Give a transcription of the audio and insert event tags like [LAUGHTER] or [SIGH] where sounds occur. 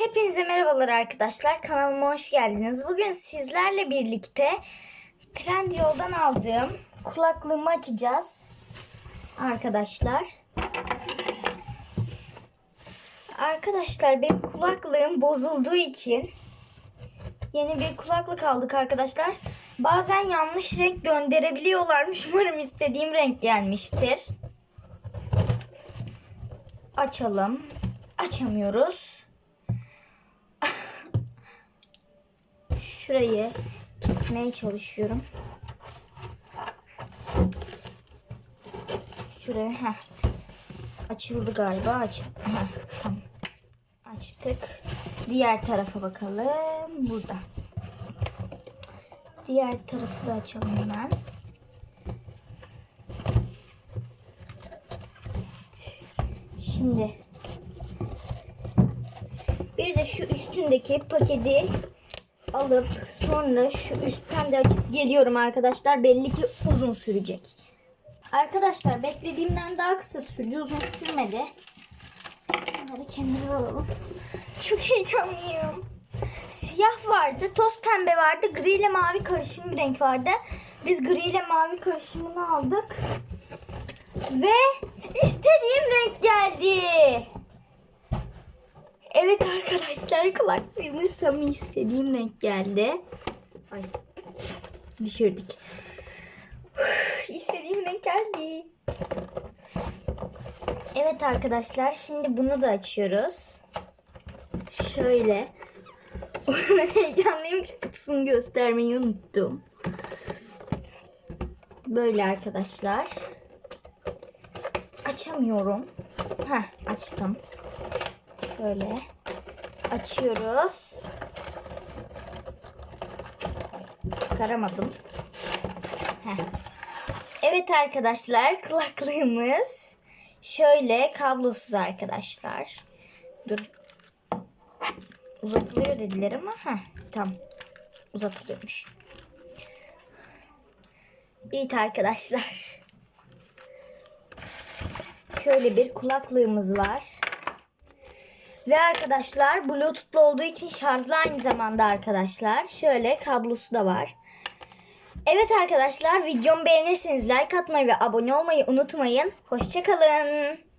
Hepinize merhabalar arkadaşlar. Kanalıma hoş geldiniz. Bugün sizlerle birlikte Trendyol'dan aldığım kulaklığımı açacağız. Arkadaşlar. Arkadaşlar benim kulaklığım bozulduğu için yeni bir kulaklık aldık arkadaşlar. Bazen yanlış renk gönderebiliyorlarmış. Umarım istediğim renk gelmiştir. Açalım. Açamıyoruz. Şurayı kesmeye çalışıyorum. Şuraya heh. Açıldı galiba. Aç. Tamam. Açtık. Diğer tarafa bakalım. Burada. Diğer tarafı da açalım hemen. Şimdi bir de şu üstündeki paketi alıp sonra şu üstten de açıp geliyorum arkadaşlar. Belli ki uzun sürecek. Arkadaşlar beklediğimden daha kısa sürdü. Uzun sürmedi. Bunları kenara alalım. [LAUGHS] Çok heyecanlıyım. Siyah vardı, toz pembe vardı, gri ile mavi karışım bir renk vardı. Biz gri ile mavi karışımını aldık. Ve istediğim renk geldi. Evet arkadaşlar kulaklığımız Sami istediğim renk geldi. Ay düşürdük. Üf, İstediğim renk geldi. Evet arkadaşlar şimdi bunu da açıyoruz. Şöyle. [LAUGHS] Heyecanlıyım ki kutusunu göstermeyi unuttum. Böyle arkadaşlar. Açamıyorum. Heh açtım. Şöyle açıyoruz. Çıkaramadım. Heh. Evet arkadaşlar kulaklığımız şöyle kablosuz arkadaşlar. Dur. Uzatılıyor dediler ama ha tam uzatılıyormuş. Evet arkadaşlar. Şöyle bir kulaklığımız var. Ve arkadaşlar bluetoothlu olduğu için şarjlı aynı zamanda arkadaşlar. Şöyle kablosu da var. Evet arkadaşlar videomu beğenirseniz like atmayı ve abone olmayı unutmayın. Hoşçakalın.